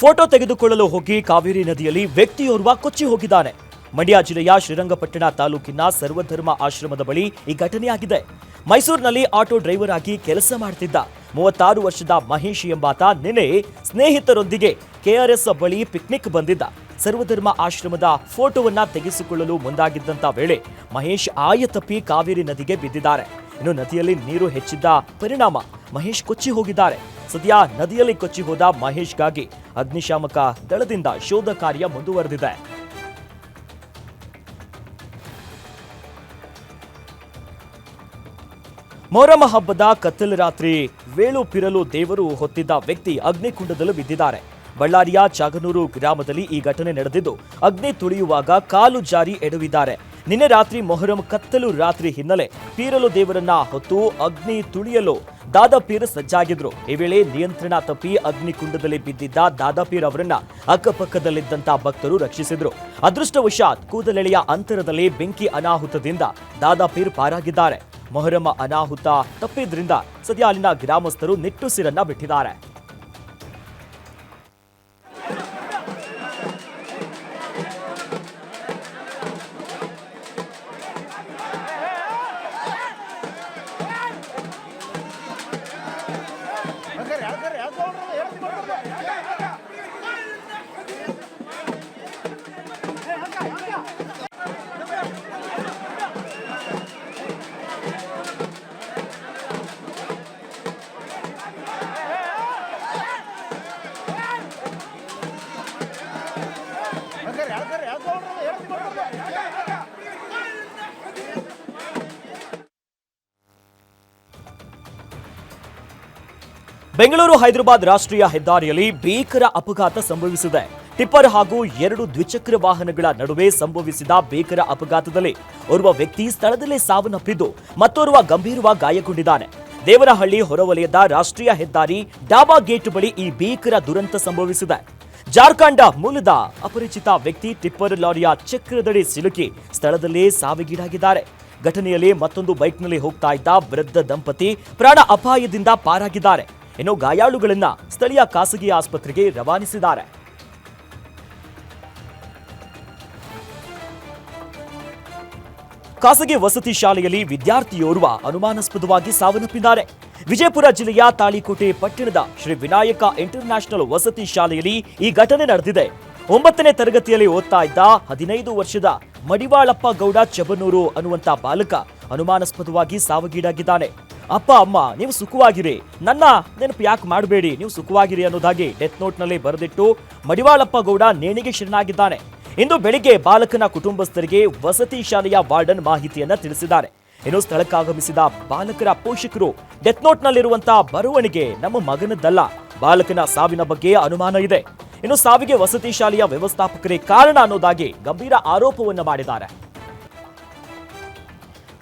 ಫೋಟೋ ತೆಗೆದುಕೊಳ್ಳಲು ಹೋಗಿ ಕಾವೇರಿ ನದಿಯಲ್ಲಿ ವ್ಯಕ್ತಿಯೋರ್ವ ಕೊಚ್ಚಿ ಹೋಗಿದ್ದಾನೆ. ಮಂಡ್ಯ ಜಿಲ್ಲೆಯ ಶ್ರೀರಂಗಪಟ್ಟಣ ತಾಲೂಕಿನ ಸರ್ವಧರ್ಮ ಆಶ್ರಮದ ಬಳಿ ಈ ಘಟನೆಯಾಗಿದೆ ಮೈಸೂರಿನಲ್ಲಿ ಆಟೋ ಡ್ರೈವರ್ ಆಗಿ ಕೆಲಸ ಮಾಡ್ತಿದ್ದ ಮೂವತ್ತಾರು ವರ್ಷದ ಮಹೇಶ್ ಎಂಬಾತ ನಿನ್ನೆ ಸ್ನೇಹಿತರೊಂದಿಗೆ ಕೆಆರ್ಎಸ್ ಬಳಿ ಪಿಕ್ನಿಕ್ ಬಂದಿದ್ದ. ಸರ್ವಧರ್ಮ ಆಶ್ರಮದ ಫೋಟೋವನ್ನ ತೆಗೆಸಿಕೊಳ್ಳಲು ಮುಂದಾಗಿದ್ದಂತ ವೇಳೆ ಮಹೇಶ್ ಆಯ ತಪ್ಪಿ ಕಾವೇರಿ ನದಿಗೆ ಬಿದ್ದಿದ್ದಾರೆ. ಇನ್ನು ನದಿಯಲ್ಲಿ ನೀರು ಹೆಚ್ಚಿದ್ದ ಪರಿಣಾಮ ಮಹೇಶ್ ಕೊಚ್ಚಿ ಹೋಗಿದ್ದಾರೆ. ಸದ್ಯ ನದಿಯಲ್ಲಿ ಕೊಚ್ಚಿ ಹೋದ ಮಹೇಶ್ಗಾಗಿ ಅಗ್ನಿಶಾಮಕ ದಳದಿಂದ ಶೋಧ ಕಾರ್ಯ ಮುಂದುವರೆದಿದೆ. ಮೊಹರಮ ಹಬ್ಬದ ಕತ್ತಲ ರಾತ್ರಿ ವೇಳು ಪಿರಲು ದೇವರು ಹೊತ್ತಿದ್ದ ವ್ಯಕ್ತಿ ಅಗ್ನಿಕುಂಡದಲ್ಲೂ ಬಿದ್ದಿದ್ದಾರೆ. ಬಳ್ಳಾರಿಯ ಚಾಗನೂರು ಗ್ರಾಮದಲ್ಲಿ ಈ ಘಟನೆ ನಡೆದಿದ್ದು, ಅಗ್ನಿ ತುಳಿಯುವಾಗ ಕಾಲು ಜಾರಿ ಎಡವಿದ್ದಾರೆ. ನಿನ್ನೆ ರಾತ್ರಿ ಮೊಹರಂ ಕತ್ತಲು ರಾತ್ರಿ ಹಿನ್ನೆಲೆ ಪೀರಲು ದೇವರನ್ನ ಹೊತ್ತು ಅಗ್ನಿ ತುಳಿಯಲು ದಾದಾಪೀರ್ ಸಜ್ಜಾಗಿದ್ರು. ಈ ವೇಳೆ ನಿಯಂತ್ರಣ ತಪ್ಪಿ ಅಗ್ನಿಕುಂಡದಲ್ಲಿ ಬಿದ್ದಿದ್ದ ದಾದಾಪೀರ್ ಅವರನ್ನ ಅಕ್ಕಪಕ್ಕದಲ್ಲಿದ್ದಂತಹ ಭಕ್ತರು ರಕ್ಷಿಸಿದ್ರು. ಅದೃಷ್ಟವಶಾತ್ ಕೂದಲೆಳೆಯ ಅಂತರದಲ್ಲಿ ಬೆಂಕಿ ಅನಾಹುತದಿಂದ ದಾದಾಪೀರ್ ಪಾರಾಗಿದ್ದಾರೆ. ಮೊಹರಂ ಅನಾಹುತ ತಪ್ಪಿದ್ರಿಂದ ಸದ್ಯ ಅಲ್ಲಿನ ಗ್ರಾಮಸ್ಥರು ನಿಟ್ಟುಸಿರನ್ನ ಬಿಟ್ಟಿದ್ದಾರೆ. ಬೆಂಗಳೂರು, ಹೈದರಾಬಾದ್ ರಾಷ್ಟ್ರೀಯ ಹೆದ್ದಾರಿಯಲ್ಲಿ ಭೀಕರ ಅಪಘಾತ ಸಂಭವಿಸಿದೆ. ಟಿಪ್ಪರ್ ಹಾಗೂ ಎರಡು ದ್ವಿಚಕ್ರ ವಾಹನಗಳ ನಡುವೆ ಸಂಭವಿಸಿದ ಭೀಕರ ಅಪಘಾತದಲ್ಲಿ ಓರ್ವ ವ್ಯಕ್ತಿ ಸ್ಥಳದಲ್ಲೇ ಸಾವನ್ನಪ್ಪಿದ್ದು, ಮತ್ತೋರ್ವ ಗಂಭೀರವಾಗಿ ಗಾಯಗೊಂಡಿದ್ದಾನೆ. ದೇವನಹಳ್ಳಿ ಹೊರವಲಯದ ರಾಷ್ಟ್ರೀಯ ಹೆದ್ದಾರಿ ಡಾಬಾ ಗೇಟ್ ಬಳಿ ಈ ಭೀಕರ ದುರಂತ ಸಂಭವಿಸಿದೆ. ಜಾರ್ಖಂಡ್ ಮೂಲದ ಅಪರಿಚಿತ ವ್ಯಕ್ತಿ ಟಿಪ್ಪರ್ ಲಾರಿಯ ಚಕ್ರದಡಿ ಸಿಲುಕಿ ಸ್ಥಳದಲ್ಲೇ ಸಾವಿಗೀಡಾಗಿದ್ದಾರೆ. ಘಟನೆಯಲ್ಲಿ ಮತ್ತೊಂದು ಬೈಕ್ನಲ್ಲಿ ಹೋಗ್ತಾ ಇದ್ದ ವೃದ್ಧ ದಂಪತಿ ಪ್ರಾಣ ಅಪಾಯದಿಂದ ಪಾರಾಗಿದ್ದಾರೆ. ಇನ್ನು ಗಾಯಾಳುಗಳನ್ನ ಸ್ಥಳೀಯ ಖಾಸಗಿ ಆಸ್ಪತ್ರೆಗೆ ರವಾನಿಸಿದ್ದಾರೆ. ಖಾಸಗಿ ವಸತಿ ಶಾಲೆಯಲ್ಲಿ ವಿದ್ಯಾರ್ಥಿಯೋರ್ವ ಅನುಮಾನಾಸ್ಪದವಾಗಿ ಸಾವನ್ನಪ್ಪಿದ್ದಾರೆ. ವಿಜಯಪುರ ಜಿಲ್ಲೆಯ ತಾಳಿಕೋಟೆ ಪಟ್ಟಣದ ಶ್ರೀ ವಿನಾಯಕ ಇಂಟರ್ ನ್ಯಾಷನಲ್ ವಸತಿ ಶಾಲೆಯಲ್ಲಿ ಈ ಘಟನೆ ನಡೆದಿದೆ. ಒಂಬತ್ತನೇ ತರಗತಿಯಲ್ಲಿ ಓದ್ತಾ ಇದ್ದ ಹದಿನೈದು ವರ್ಷದ ಮಡಿವಾಳಪ್ಪ ಗೌಡ ಚಬನೂರು ಅನ್ನುವಂತ ಬಾಲಕ ಅನುಮಾನಾಸ್ಪದವಾಗಿ ಸಾವಿಗೀಡಾಗಿದ್ದಾನೆ. ಅಪ್ಪ, ಅಮ್ಮ, ನೀವು ಸುಖವಾಗಿರಿ. ನನ್ನ ನೆನಪು ಯಾಕೆ ಮಾಡಬೇಡಿ? ನೀವು ಸುಖವಾಗಿರಿ ಅನ್ನೋದಾಗಿ ಡೆತ್ ನೋಟ್ನಲ್ಲಿ ಬರೆದಿಟ್ಟು ಮಡಿವಾಳಪ್ಪ ಗೌಡ ನೇಣಿಗೆ ಶರಣಾಗಿದ್ದಾನೆ. ಇಂದು ಬೆಳಿಗ್ಗೆ ಬಾಲಕನ ಕುಟುಂಬಸ್ಥರಿಗೆ ವಸತಿ ಶಾಲೆಯ ವಾರ್ಡನ್ ಮಾಹಿತಿಯನ್ನ ತಿಳಿಸಿದ್ದಾರೆ. ಇನ್ನು ಸ್ಥಳಕ್ಕಾಗಮಿಸಿದ ಬಾಲಕರ ಪೋಷಕರು ಡೆತ್ ನೋಟ್ನಲ್ಲಿರುವಂತಹ ಬರವಣಿಗೆ ನಮ್ಮ ಮಗನದ್ದಲ್ಲ. ಬಾಲಕನ ಸಾವಿನ ಬಗ್ಗೆ ಅನುಮಾನ ಇದೆ. ಇನ್ನು ಸಾವಿಗೆ ವಸತಿ ಶಾಲೆಯ ವ್ಯವಸ್ಥಾಪಕರೇ ಕಾರಣ ಅನ್ನೋದಾಗಿ ಗಂಭೀರ ಆರೋಪವನ್ನು ಮಾಡಿದ್ದಾರೆ.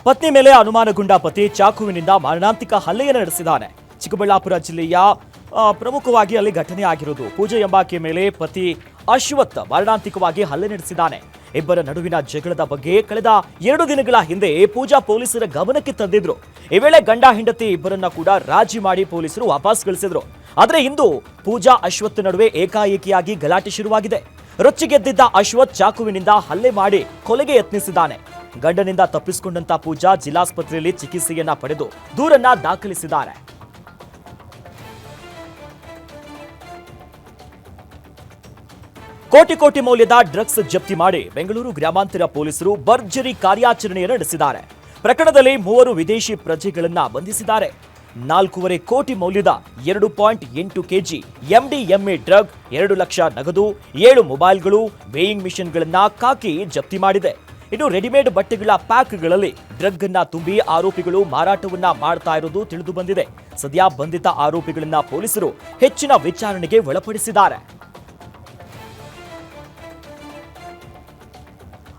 ಪತ್ನಿ ಮೇಲೆ ಅನುಮಾನಗೊಂಡ ಪತಿ ಚಾಕುವಿನಿಂದ ಮಾರಣಾಂತಿಕ ಹಲ್ಲೆಯನ್ನು ನಡೆಸಿದ್ದಾನೆ. ಚಿಕ್ಕಬಳ್ಳಾಪುರ ಜಿಲ್ಲೆಯ ಪ್ರಮುಖವಾಗಿ ಅಲ್ಲಿ ಘಟನೆ ಆಗಿರುವುದು. ಪೂಜೆ ಎಂಬಾಕೆ ಮೇಲೆ ಪತಿ ಅಶ್ವಥ್ ಮಾರಣಾಂತಿಕವಾಗಿ ಹಲ್ಲೆ ನಡೆಸಿದ್ದಾನೆ. ಇಬ್ಬರ ನಡುವಿನ ಜಗಳದ ಬಗ್ಗೆ ಕಳೆದ ಎರಡು ದಿನಗಳ ಹಿಂದೆ ಪೂಜಾ ಪೊಲೀಸರ ಗಮನಕ್ಕೆ ತಂದಿದ್ರು. ಈ ವೇಳೆ ಗಂಡ ಹೆಂಡತಿ ಇಬ್ಬರನ್ನ ಕೂಡ ರಾಜಿ ಮಾಡಿ ಪೊಲೀಸರು ವಾಪಸ್ ಗಳಿಸಿದ್ರು ಆದರೆ ಇಂದು ಪೂಜಾ ಅಶ್ವತ್ ನಡುವೆ ಏಕಾಏಕಿಯಾಗಿ ಗಲಾಟೆ ಶುರುವಾಗಿದೆ. ರೊಚ್ಚಿಗೆದ್ದಿದ್ದ ಅಶ್ವಥ್ ಚಾಕುವಿನಿಂದ ಹಲ್ಲೆ ಮಾಡಿ ಕೊಲೆಗೆ ಯತ್ನಿಸಿದ್ದಾನೆ. ಗಂಡನಿಂದ ತಪ್ಪಿಸಿಕೊಂಡಂತ ಪೂಜಾ ಜಿಲ್ಲಾಸ್ಪತ್ರೆಯಲ್ಲಿ ಚಿಕಿತ್ಸೆಯನ್ನ ಪಡೆದು ದೂರನ್ನ ದಾಖಲಿಸಿದ್ದಾರೆ. ಕೋಟಿ ಕೋಟಿ ಮೌಲ್ಯದ ಡ್ರಗ್ಸ್ ಜಪ್ತಿ ಮಾಡಿ ಬೆಂಗಳೂರು ಗ್ರಾಮಾಂತರ ಪೊಲೀಸರು ಭರ್ಜರಿ ಕಾರ್ಯಾಚರಣೆಯನ್ನು ನಡೆಸಿದ್ದಾರೆ. ಪ್ರಕರಣದಲ್ಲಿ ಮೂವರು ವಿದೇಶಿ ಪ್ರಜೆಗಳನ್ನ ಬಂಧಿಸಿದ್ದಾರೆ. ನಾಲ್ಕೂವರೆ ಕೋಟಿ ಮೌಲ್ಯದ ಎರಡು ಪಾಯಿಂಟ್ ಎಂಟು ಕೆಜಿ ಎಂಡಿಎಂಎ ಡ್ರಗ್, ಎರಡು ಲಕ್ಷ ನಗದು, ಏಳು ಮೊಬೈಲ್ಗಳು ವೇಯಿಂಗ್ ಮಿಷನ್ಗಳನ್ನ ಕಾಕಿ ಜಪ್ತಿ ಮಾಡಿದೆ. ಇನ್ನು ರೆಡಿಮೇಡ್ ಬಟ್ಟೆಗಳ ಪ್ಯಾಕ್ಗಳಲ್ಲಿ ಡ್ರಗ್ ಅನ್ನ ತುಂಬಿ ಆರೋಪಿಗಳು ಮಾರಾಟವನ್ನ ಮಾಡ್ತಾ ಇರೋದು ತಿಳಿದು ಬಂದಿದೆ. ಸದ್ಯ ಬಂಧಿತ ಆರೋಪಿಗಳನ್ನ ಪೊಲೀಸರು ಹೆಚ್ಚಿನ ವಿಚಾರಣೆಗೆ ಒಳಪಡಿಸಿದ್ದಾರೆ.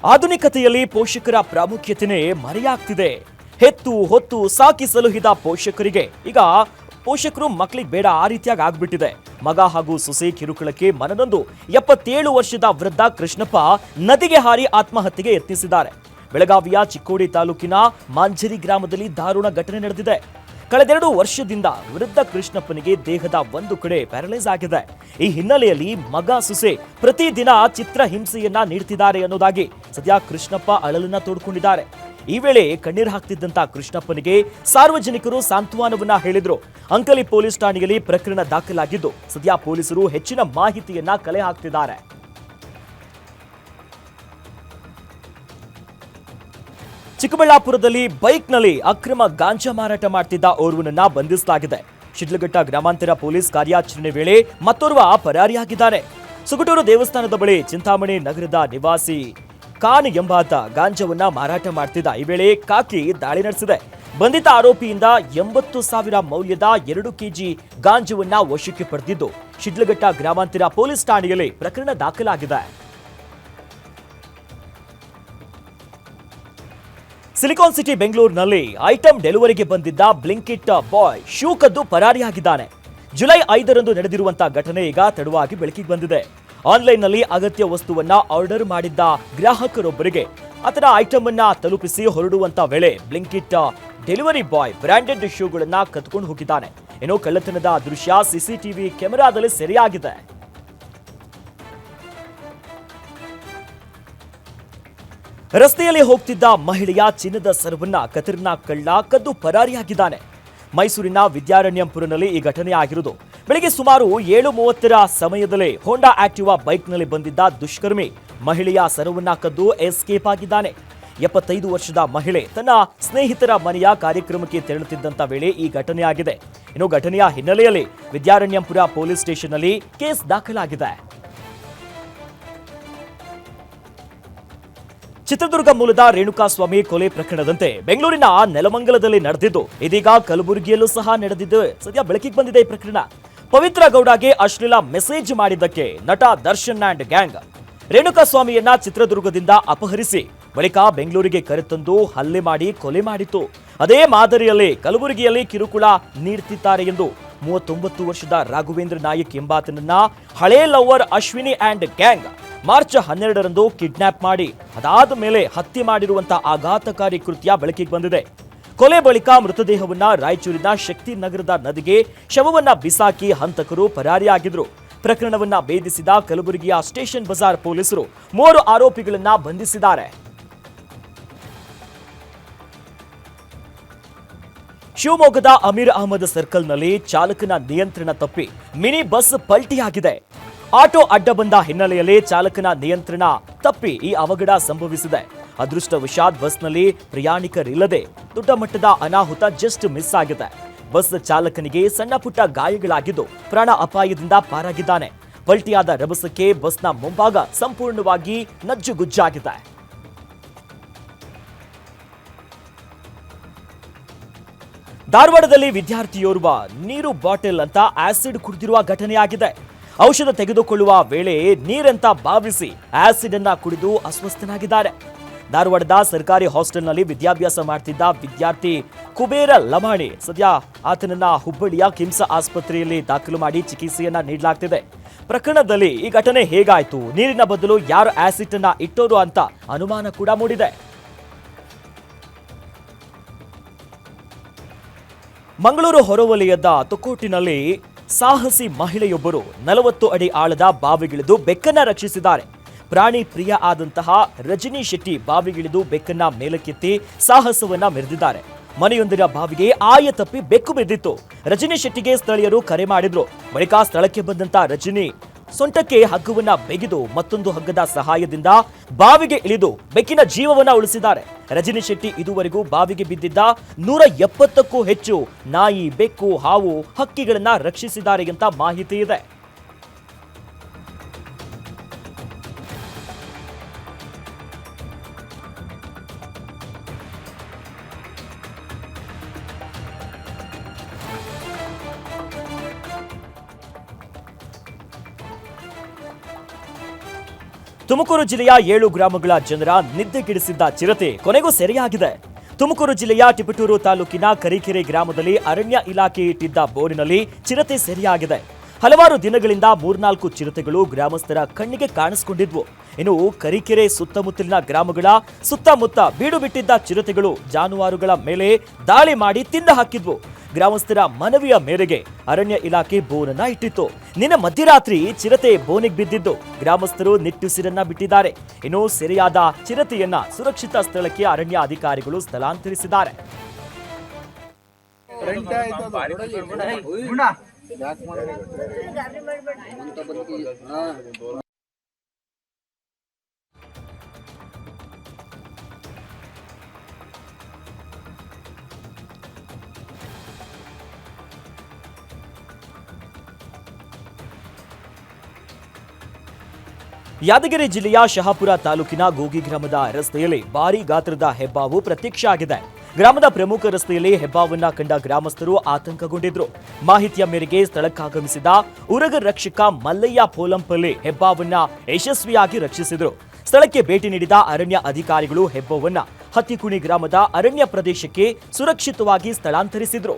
ಆಧುನಿಕತೆಯಲ್ಲಿ ಪೋಷಕರ ಪ್ರಾಮುಖ್ಯತೆನೇ ಮರೆಯಾಗ್ತಿದೆ. ಹೆತ್ತು ಹೊತ್ತು ಸಾಕಿ ಸಲುಹಿದ ಪೋಷಕರಿಗೆ. ಈಗ ಪೋಷಕರು ಮಕ್ಕಳಿಗೆ ಬೇಡ, ಆ ರೀತಿಯಾಗಿ ಆಗ್ಬಿಟ್ಟಿದೆ. ಮಗ ಹಾಗೂ ಸೊಸೆ ಕಿರುಕುಳಕ್ಕೆ ಮನನೊಂದು. ಎಪ್ಪತ್ತೇಳು ವರ್ಷದ ವೃದ್ಧ ಕೃಷ್ಣಪ್ಪ ನದಿಗೆ ಹಾರಿ ಆತ್ಮಹತ್ಯೆಗೆ ಯತ್ನಿಸಿದ್ದಾರೆ. ಬೆಳಗಾವಿಯ ಚಿಕ್ಕೋಡಿ ತಾಲೂಕಿನ ಮಾಂಜರಿ ಗ್ರಾಮದಲ್ಲಿ ದಾರುಣ ಘಟನೆ ನಡೆದಿದೆ. ಕಳೆದೆರಡು ವರ್ಷದಿಂದ ವೃದ್ಧ ಕೃಷ್ಣಪ್ಪನಿಗೆ ದೇಹದ ಒಂದು ಕಡೆ ಪ್ಯಾರಲೈಸ್ ಆಗಿದೆ. ಈ ಹಿನ್ನೆಲೆಯಲ್ಲಿ ಮಗ, ಸೊಸೆ ಪ್ರತಿದಿನ ಚಿತ್ರ ಹಿಂಸೆಯನ್ನ ನೀಡ್ತಿದ್ದಾರೆ ಅನ್ನೋದಾಗಿ ಸದ್ಯ ಕೃಷ್ಣಪ್ಪ ಅಳಲನ್ನ ತೋಡ್ಕೊಂಡಿದ್ದಾರೆ. ಈ ವೇಳೆ ಕಣ್ಣೀರು ಹಾಕ್ತಿದ್ದಂತ ಕೃಷ್ಣಪ್ಪನಿಗೆ ಸಾರ್ವಜನಿಕರು ಸಾಂತ್ವನವನ್ನ ಹೇಳಿದ್ರು. ಅಂಕಲಿ ಪೊಲೀಸ್ ಠಾಣೆಯಲ್ಲಿ ಪ್ರಕರಣ ದಾಖಲಾಗಿದ್ದು, ಸದ್ಯ ಪೊಲೀಸರು ಹೆಚ್ಚಿನ ಮಾಹಿತಿಯನ್ನ ಕಲೆ ಹಾಕ್ತಿದ್ದಾರೆ. ಚಿಕ್ಕಬಳ್ಳಾಪುರದಲ್ಲಿ ಬೈಕ್ನಲ್ಲಿ ಅಕ್ರಮ ಗಾಂಜಾ ಮಾರಾಟ ಮಾಡ್ತಿದ್ದ ಓರ್ವನನ್ನ ಬಂಧಿಸಲಾಗಿದೆ. ಶಿಡ್ಲಘಟ್ಟ ಗ್ರಾಮಾಂತರ ಪೊಲೀಸ್ ಕಾರ್ಯಾಚರಣೆ ವೇಳೆ ಮತ್ತೋರ್ವ ಪರಾರಿಯಾಗಿದ್ದಾನೆ. ಸುಗಟೂರು ದೇವಸ್ಥಾನದ ಬಳಿ ಚಿಂತಾಮಣಿ ನಗರದ ನಿವಾಸಿ ಖಾನ್ ಎಂಬಾತ ಗಾಂಜಾವನ್ನ ಮಾರಾಟ ಮಾಡ್ತಿದ್ದ ಈ ವೇಳೆ ಕಾಕಿ ದಾಳಿ ನಡೆಸಿದೆ. ಬಂಧಿತ ಆರೋಪಿಯಿಂದ ಎಂಬತ್ತು ಸಾವಿರ ಮೌಲ್ಯದ ಎರಡು ಕೆಜಿ ಗಾಂಜಾವನ್ನ ವಶಕ್ಕೆ ಪಡೆದಿದ್ದು, ಶಿಡ್ಲಘಟ್ಟ ಗ್ರಾಮಾಂತರ ಪೊಲೀಸ್ ಠಾಣೆಯಲ್ಲಿ ಪ್ರಕರಣ ದಾಖಲಾಗಿದೆ. ಸಿಲಿಕಾನ್ ಸಿಟಿ ಬೆಂಗಳೂರಿನಲ್ಲಿ ಐಟಂ ಡೆಲಿವರಿಗೆ ಬಂದಿದ್ದ ಬ್ಲಿಂಕಿಟ್ ಬಾಯ್ ಶೂಕದ್ದು ಪರಾರಿಯಾಗಿದ್ದಾನೆ. ಜುಲೈ ಐದರಂದು ನಡೆದಿರುವಂತಹ ಘಟನೆ ಈಗ ತಡವಾಗಿ ಬೆಳಕಿಗೆ ಬಂದಿದೆ. ಆನ್ಲೈನ್ನಲ್ಲಿ ಅಗತ್ಯ ವಸ್ತುವನ್ನ ಆರ್ಡರ್ ಮಾಡಿದ್ದ ಗ್ರಾಹಕರೊಬ್ಬರಿಗೆ ಆತನ ಐಟಮ್ ಅನ್ನ ತಲುಪಿಸಿ ಹೊರಡುವಂತ ವೇಳೆ ಬ್ಲಿಂಕಿಟ್ ಡೆಲಿವರಿ ಬಾಯ್ ಬ್ರಾಂಡೆಡ್ ಶೂಗಳನ್ನ ಕತ್ಕೊಂಡು ಹೋಗಿದ್ದಾನೆ. ಏನೋ ಕಳ್ಳತನದ ದೃಶ್ಯ, ಸಿಸಿಟಿವಿ ಕ್ಯಾಮೆರಾದಲ್ಲಿ ಸೆರೆಯಾಗಿದೆ. ರಸ್ತೆಯಲ್ಲಿ ಹೋಗ್ತಿದ್ದ ಮಹಿಳೆಯ ಚಿನ್ನದ ಸರವನ್ನ ಕತರ್ನ ಕಳ್ಳ ಕದ್ದು ಪರಾರಿಯಾಗಿದ್ದಾನೆ. ಮೈಸೂರಿನ ವಿದ್ಯಾರಣ್ಯಂಪುರನಲ್ಲಿ ಈ ಘಟನೆ ಆಗಿರುವುದು ಬೆಳಿಗ್ಗೆ ಸುಮಾರು ಏಳು ಮೂವತ್ತರ ಸಮಯದಲ್ಲಿ ಹೋಂಡಾ ಆಕ್ಟಿವಾ ಬೈಕ್ನಲ್ಲಿ ಬಂದಿದ್ದ ದುಷ್ಕರ್ಮಿ ಮಹಿಳೆಯ ಸರವನ್ನ ಕದ್ದು ಎಸ್ಕೇಪ್ ಆಗಿದ್ದಾನೆ. ಎಪ್ಪತ್ತೈದು ವರ್ಷದ ಮಹಿಳೆ ತನ್ನ ಸ್ನೇಹಿತರ ಮನೆಯ ಕಾರ್ಯಕ್ರಮಕ್ಕೆ ತೆರಳುತ್ತಿದ್ದಂತ ವೇಳೆ ಈ ಘಟನೆಯಾಗಿದೆ. ಇನ್ನು ಘಟನೆಯ ಹಿನ್ನೆಲೆಯಲ್ಲಿ ವಿದ್ಯಾರಣ್ಯಂಪುರ ಪೊಲೀಸ್ ಸ್ಟೇಷನ್ನಲ್ಲಿ ಕೇಸ್ ದಾಖಲಾಗಿದೆ. ಚಿತ್ರದುರ್ಗ ಮೂಲದ ರೇಣುಕಾಸ್ವಾಮಿ ಕೊಲೆ ಪ್ರಕರಣದಂತೆ ಬೆಂಗಳೂರಿನ ನೆಲಮಂಗಲದಲ್ಲಿ ನಡೆದಿದ್ದು, ಇದೀಗ ಕಲಬುರಗಿಯಲ್ಲೂ ಸಹ ನಡೆದಿದ್ದು, ಸದ್ಯ ಬೆಳಕಿಗೆ ಬಂದಿದೆ ಈ ಪ್ರಕರಣ. ಪವಿತ್ರ ಗೌಡಗೆ ಅಶ್ಲೀಲ ಮೆಸೇಜ್ ಮಾಡಿದ್ದಕ್ಕೆ ನಟ ದರ್ಶನ್ ಅಂಡ್ ಗ್ಯಾಂಗ್ ರೇಣುಕಾಸ್ವಾಮಿಯನ್ನ ಚಿತ್ರದುರ್ಗದಿಂದ ಅಪಹರಿಸಿ, ಬಳಿಕ ಬೆಂಗಳೂರಿಗೆ ಕರೆತಂದು ಹಲ್ಲೆ ಮಾಡಿ ಕೊಲೆ ಮಾಡಿತ್ತು. ಅದೇ ಮಾದರಿಯಲ್ಲಿ ಕಲಬುರಗಿಯಲ್ಲಿ ಕಿರುಕುಳ ನೀಡುತ್ತಿದ್ದಾರೆ ಎಂದು ಮೂವತ್ತೊಂಬತ್ತು ವರ್ಷದ ರಾಘವೇಂದ್ರ ನಾಯಕ್ ಎಂಬಾತನನ್ನ ಹಳೇ lover Ashwini and gang March ಹನ್ನೆರಡರಂದು ಕಿಡ್ನಾಪ್ ಮಾಡಿ, ಅದಾದ ಮೇಲೆ ಹತ್ಯೆ ಮಾಡಿರುವಂತಹ ಆಘಾತಕಾರಿ ಕೃತ್ಯ ಬೆಳಕಿಗೆ ಬಂದಿದೆ. ಕೊಲೆ ಬಳಿಕ ಮೃತದೇಹವನ್ನ ರಾಯಚೂರಿನ ಶಕ್ತಿ ನಗರದ ನದಿಗೆ ಶವವನ್ನ ಬಿಸಾಕಿ ಹಂತಕರು ಪರಾರಿಯಾಗಿದ್ರು. ಪ್ರಕರಣವನ್ನ ಭೇದಿಸಿದ ಕಲಬುರಗಿಯ ಸ್ಟೇಷನ್ ಬಜಾರ್ ಪೊಲೀಸರು ಮೂರು ಆರೋಪಿಗಳನ್ನ ಬಂಧಿಸಿದ್ದಾರೆ. ಶಿವಮೊಗ್ಗದ ಅಮೀರ್ ಅಹಮದ್ ಸರ್ಕಲ್ನಲ್ಲಿ ಚಾಲಕನ ನಿಯಂತ್ರಣ ತಪ್ಪಿ ಮಿನಿ ಬಸ್ ಪಲ್ಟಿಯಾಗಿದೆ. ಆಟೋ ಅಡ್ಡ ಬಂದ ಹಿನ್ನೆಲೆಯಲ್ಲಿ ಚಾಲಕನ ನಿಯಂತ್ರಣ ತಪ್ಪಿ ಈ ಅವಘಡ ಸಂಭವಿಸಿದೆ. ಅದೃಷ್ಟವಶಾತ್ ಬಸ್ನಲ್ಲಿ ಪ್ರಯಾಣಿಕರಿಲ್ಲದೆ ದೊಡ್ಡ ಮಟ್ಟದ ಅನಾಹುತ ಜಸ್ಟ್ ಮಿಸ್ ಆಗಿದೆ. ಬಸ್ ಚಾಲಕನಿಗೆ ಸಣ್ಣ ಪುಟ್ಟ ಗಾಯಗಳಾಗಿದ್ದು ಪ್ರಾಣ ಅಪಾಯದಿಂದ ಪಾರಾಗಿದ್ದಾನೆ. ಪಲ್ಟಿಯಾದ ರಭಸಕ್ಕೆ ಬಸ್ನ ಮುಂಭಾಗ ಸಂಪೂರ್ಣವಾಗಿ ನಜ್ಜುಗುಜ್ಜಾಗಿದೆ. ಧಾರವಾಡದಲ್ಲಿ ವಿದ್ಯಾರ್ಥಿಯೋರ್ವ ನೀರು ಬಾಟಲ್ ಅಂತ ಆಸಿಡ್ ಕುಡಿದಿರುವ ಘಟನೆಯಾಗಿದೆ. ಔಷಧ ತೆಗೆದುಕೊಳ್ಳುವ ವೇಳೆ ನೀರಂತ ಭಾವಿಸಿ ಆಸಿಡ್ ಅನ್ನ ಕುಡಿದು ಅಸ್ವಸ್ಥನಾಗಿದ್ದಾರೆ. ಧಾರವಾಡದ ಸರ್ಕಾರಿ ಹಾಸ್ಟೆಲ್ನಲ್ಲಿ ವಿದ್ಯಾಭ್ಯಾಸ ಮಾಡ್ತಿದ್ದ ವಿದ್ಯಾರ್ಥಿ ಕುಬೇರ ಲಮಾಣಿ ಸದ್ಯ ಆತನನ್ನ ಹುಬ್ಬಳ್ಳಿಯ ಕಿಮ್ಸ ಆಸ್ಪತ್ರೆಯಲ್ಲಿ ದಾಖಲು ಮಾಡಿ ಚಿಕಿತ್ಸೆಯನ್ನ ನೀಡಲಾಗ್ತಿದೆ. ಪ್ರಕರಣದಲ್ಲಿ ಈ ಘಟನೆ ಹೇಗಾಯ್ತು? ನೀರಿನ ಬದಲು ಯಾರು ಆಸಿಡ್ ಅನ್ನ ಇಟ್ಟೋರು ಅಂತ ಅನುಮಾನ ಕೂಡ ಮೂಡಿದೆ. ಮಂಗಳೂರು ಹೊರವಲಯದ ತುಕೋಟಿನಲ್ಲಿ ಸಾಹಸಿ ಮಹಿಳೆಯೊಬ್ಬರು ನಲವತ್ತು ಅಡಿ ಆಳದ ಬಾವಿಗಿಳಿದು ಬೆಕ್ಕನ್ನ ರಕ್ಷಿಸಿದ್ದಾರೆ. ಪ್ರಾಣಿ ಪ್ರಿಯ ಆದಂತಹ ರಜನಿ ಶೆಟ್ಟಿ ಬಾವಿಗಿಳಿದು ಬೆಕ್ಕನ್ನ ಮೇಲಕ್ಕೆತ್ತಿ ಸಾಹಸವನ್ನ ಮೆರೆದಿದ್ದಾರೆ. ಮನೆಯೊಂದರ ಬಾವಿಗೆ ಆಯ ತಪ್ಪಿ ಬೆಕ್ಕು ಬಿದ್ದಿತ್ತು. ರಜನಿ ಶೆಟ್ಟಿಗೆ ಸ್ಥಳೀಯರು ಕರೆ ಮಾಡಿದ್ರು. ಬಳಿಕ ಸ್ಥಳಕ್ಕೆ ಬಂದಂತ ರಜನಿ ಸೊಂಟಕ್ಕೆ ಹಗ್ಗವನ್ನ ಬೆಗೆದು ಮತ್ತೊಂದು ಹಗ್ಗದ ಸಹಾಯದಿಂದ ಬಾವಿಗೆ ಇಳಿದು ಬೆಕ್ಕಿನ ಜೀವವನ್ನ ಉಳಿಸಿದ್ದಾರೆ. ರಜನಿ ಶೆಟ್ಟಿ ಇದುವರೆಗೂ ಬಾವಿಗೆ ಬಿದ್ದಿದ್ದ ನೂರ ಎಪ್ಪತ್ತಕ್ಕೂ ಹೆಚ್ಚು ನಾಯಿ ಬೆಕ್ಕು ಹಾವು ಹಕ್ಕಿಗಳನ್ನ ರಕ್ಷಿಸಿದ್ದಾರೆ ಅಂತ ಮಾಹಿತಿ ಇದೆ. ತುಮಕೂರು ಜಿಲ್ಲೆಯ ಏಳು ಗ್ರಾಮಗಳ ಜನರ ನಿದ್ದೆಗಿಡಿಸಿದ್ದ ಚಿರತೆ ಕೊನೆಗೂ ಸೆರೆಯಾಗಿದೆ. ತುಮಕೂರು ಜಿಲ್ಲೆಯ ಟಿಪಟೂರು ತಾಲೂಕಿನ ಕರಿಕೆರೆ ಗ್ರಾಮದಲ್ಲಿ ಅರಣ್ಯ ಇಲಾಖೆ ಇಟ್ಟಿದ್ದ ಬೋರಿನಲ್ಲಿ ಚಿರತೆ ಸೆರೆಯಾಗಿದೆ. ಹಲವಾರು ದಿನಗಳಿಂದ ಮೂರ್ನಾಲ್ಕು ಚಿರತೆಗಳು ಗ್ರಾಮಸ್ಥರ ಕಣ್ಣಿಗೆ ಕಾಣಿಸಿಕೊಂಡಿದ್ವು. ಇನ್ನು ಕರಿಕೆರೆ ಸುತ್ತಮುತ್ತಲಿನ ಗ್ರಾಮಗಳ ಸುತ್ತಮುತ್ತ ಬೀಡು ಬಿಟ್ಟಿದ್ದ ಚಿರತೆಗಳು ಜಾನುವಾರುಗಳ ಮೇಲೆ ದಾಳಿ ಮಾಡಿ ತಿಂದ ಹಾಕಿದ್ವು. ಗ್ರಾಮಸ್ಥರ ಮನವಿಯ ಮೇರೆಗೆ ಅರಣ್ಯ ಇಲಾಖೆ ಬೋನನ್ನ ಇಟ್ಟಿತ್ತು. ನಿನ್ನೆ ಮಧ್ಯರಾತ್ರಿ ಚಿರತೆ ಬೋನಿಗೆ ಬಿದ್ದಿದ್ದು ಗ್ರಾಮಸ್ಥರು ನಿಟ್ಟುಸಿರನ್ನ ಬಿಟ್ಟಿದ್ದಾರೆ. ಇನ್ನು ಸೆರೆಯಾದ ಚಿರತೆಯನ್ನ ಸುರಕ್ಷಿತ ಸ್ಥಳಕ್ಕೆ ಅರಣ್ಯ ಅಧಿಕಾರಿಗಳು ಸ್ಥಳಾಂತರಿಸಿದ್ದಾರೆ. ಯಾದಗಿರಿ ಜಿಲ್ಲೆಯ ಶಹಾಪುರ ತಾಲೂಕಿನ ಗೋಗಿ ಗ್ರಾಮದ ರಸ್ತೆಯಲ್ಲಿ ಭಾರಿ ಗಾತ್ರದ ಹೆಬ್ಬಾವು ಪ್ರತ್ಯಕ್ಷ ಆಗಿದೆ. ಗ್ರಾಮದ ಪ್ರಮುಖ ರಸ್ತೆಯಲ್ಲಿ ಹೆಬ್ಬಾವನ್ನ ಕಂಡ ಗ್ರಾಮಸ್ಥರು ಆತಂಕಗೊಂಡಿದ್ರು. ಮಾಹಿತಿಯ ಮೇರೆಗೆ ಸ್ಥಳಕ್ಕಾಗಮಿಸಿದ ಉರಗ ರಕ್ಷಕ ಮಲ್ಲಯ್ಯ ಪೋಲಂಪಲ್ಲಿ ಹೆಬ್ಬಾವನ್ನ ಯಶಸ್ವಿಯಾಗಿ ರಕ್ಷಿಸಿದ್ರು. ಸ್ಥಳಕ್ಕೆ ಭೇಟಿ ನೀಡಿದ ಅರಣ್ಯ ಅಧಿಕಾರಿಗಳು ಹೆಬ್ಬಾವನ್ನ ಹತ್ತಿಕುಣಿ ಗ್ರಾಮದ ಅರಣ್ಯ ಪ್ರದೇಶಕ್ಕೆ ಸುರಕ್ಷಿತವಾಗಿ ಸ್ಥಳಾಂತರಿಸಿದ್ರು.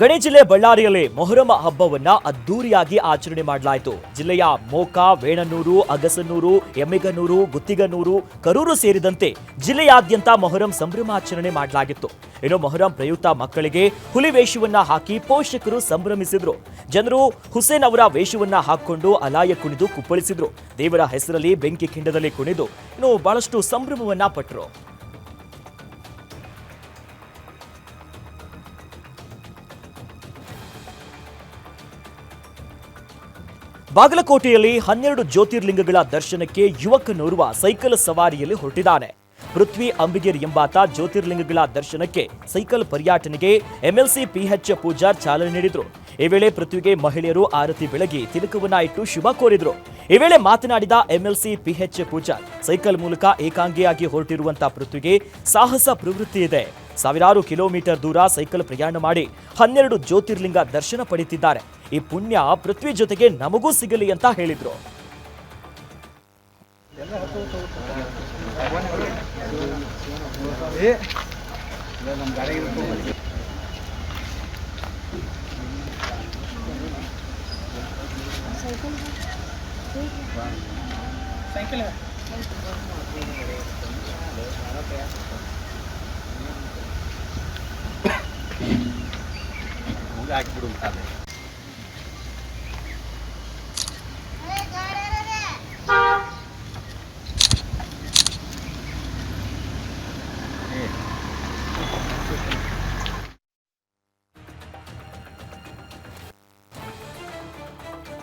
ಗಣಿ ಜಿಲ್ಲೆ ಬಳ್ಳಾರಿಯಲ್ಲಿ ಮೊಹರಂ ಹಬ್ಬವನ್ನ ಅದ್ದೂರಿಯಾಗಿ ಆಚರಣೆ ಮಾಡಲಾಯಿತು. ಜಿಲ್ಲೆಯ ಮೋಕ, ವೇಣನೂರು, ಅಗಸನೂರು, ಎಮ್ಮಿಗನೂರು, ಗುತ್ತಿಗನೂರು, ಕರೂರು ಸೇರಿದಂತೆ ಜಿಲ್ಲೆಯಾದ್ಯಂತ ಮೊಹರಂ ಸಂಭ್ರಮಾಚರಣೆ ಮಾಡಲಾಗಿತ್ತು. ಇನ್ನು ಮೊಹರಂ ಪ್ರಯುಕ್ತ ಮಕ್ಕಳಿಗೆ ಹುಲಿ ವೇಷವನ್ನ ಹಾಕಿ ಪೋಷಕರು ಸಂಭ್ರಮಿಸಿದ್ರು. ಜನರು ಹುಸೇನ್ ಅವರ ವೇಷವನ್ನ ಹಾಕೊಂಡು ಅಲಾಯ ಕುಣಿದು ಕುಪ್ಪಳಿಸಿದ್ರು. ದೇವರ ಹೆಸರಲ್ಲಿ ಬೆಂಕಿ ಕಿಂಡದಲ್ಲಿ ಕುಣಿದು ಇನ್ನು ಬಹಳಷ್ಟು ಸಂಭ್ರಮವನ್ನ ಪಟ್ಟರು ಬಾಗಲಕೋಟೆಯಲ್ಲಿ ಹನ್ನೆರಡು ಜ್ಯೋತಿರ್ಲಿಂಗಗಳ ದರ್ಶನಕ್ಕೆ ಯುವಕನೋರ್ವ ಸೈಕಲ್ ಸವಾರಿಯಲ್ಲಿ ಹೊರಟಿದ್ದಾನೆ. ಪೃಥ್ವಿ ಅಂಬಿಗೇರ್ ಎಂಬಾತ ಜ್ಯೋತಿರ್ಲಿಂಗಗಳ ದರ್ಶನಕ್ಕೆ ಸೈಕಲ್ ಪರ್ಯಟನೆಗೆ ಎಂಎಲ್ಸಿ ಪಿಎಚ್ ಪೂಜಾರ್ ಚಾಲನೆ ನೀಡಿದ್ರು. ಈ ವೇಳೆ ಪೃಥ್ವಿಗೆ ಮಹಿಳೆಯರು ಆರತಿ ಬೆಳಗಿ ತಿಲಕವನ್ನ ಇಟ್ಟು ಶುಭ ಕೋರಿದ್ರು. ಈ ವೇಳೆ ಮಾತನಾಡಿದ ಎಂಎಲ್ಸಿ ಪಿಎಚ್ ಪೂಜಾರ್, ಸೈಕಲ್ ಮೂಲಕ ಏಕಾಂಗಿಯಾಗಿ ಹೊರಟಿರುವಂತಹ ಪೃಥ್ವಿಗೆ ಸಾಹಸ ಪ್ರವೃತ್ತಿ ಇದೆ ಸಾವಿರಾರು ಕಿಲೋಮೀಟರ್ ದೂರ ಸೈಕಲ್ ಪ್ರಯಾಣ ಮಾಡಿ ಹನ್ನೆರಡು ಜ್ಯೋತಿರ್ಲಿಂಗ ದರ್ಶನ ಪಡೆದಿದ್ದಾರೆ ಈ ಪುಣ್ಯ ಪೃಥ್ವಿ ಜೊತೆಗೆ ನಮಗೂ ಸಿಗಲಿ ಅಂತ ಹೇಳಿದ್ರು. 不拉不弄。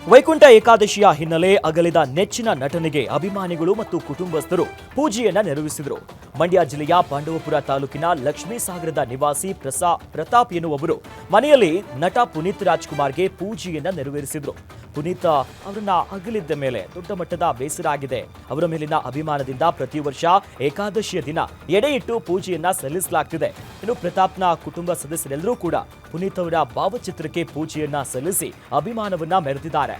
ವೈಕುಂಠ ಏಕಾದಶಿಯ ಹಿನ್ನೆಲೆ ಅಗಲಿದ ನೆಚ್ಚಿನ ನಟನಿಗೆ ಅಭಿಮಾನಿಗಳು ಮತ್ತು ಕುಟುಂಬಸ್ಥರು ಪೂಜೆಯನ್ನ ನೆರವೇರಿಸಿದರು. ಮಂಡ್ಯ ಜಿಲ್ಲೆಯ ಪಾಂಡವಪುರ ತಾಲೂಕಿನ ಲಕ್ಷ್ಮೀಸಾಗರದ ನಿವಾಸಿ ಪ್ರಸಾ ಪ್ರತಾಪ್ ಎನ್ನುವವರು ಮನೆಯಲ್ಲಿ ನಟ ಪುನೀತ್ ರಾಜ್ಕುಮಾರ್ಗೆ ಪೂಜೆಯನ್ನ ನೆರವೇರಿಸಿದರು. ಪುನೀತ್ ಅವರನ್ನ ಅಗಲಿದ್ದ ಮೇಲೆ ದೊಡ್ಡ ಮಟ್ಟದ ಬೇಸರ ಆಗಿದೆ. ಅವರ ಮೇಲಿನ ಅಭಿಮಾನದಿಂದ ಪ್ರತಿ ವರ್ಷ ಏಕಾದಶಿಯ ದಿನ ಎಡೆಯಿಟ್ಟು ಪೂಜೆಯನ್ನ ಸಲ್ಲಿಸಲಾಗ್ತಿದೆ. ಇನ್ನು ಪ್ರತಾಪ್ನ ಕುಟುಂಬ ಸದಸ್ಯರೆಲ್ಲರೂ ಕೂಡ ಪುನೀತ್ ಅವರ ಭಾವಚಿತ್ರಕ್ಕೆ ಪೂಜೆಯನ್ನ ಸಲ್ಲಿಸಿ ಅಭಿಮಾನವನ್ನ ಮೆರೆದಿದ್ದಾರೆ.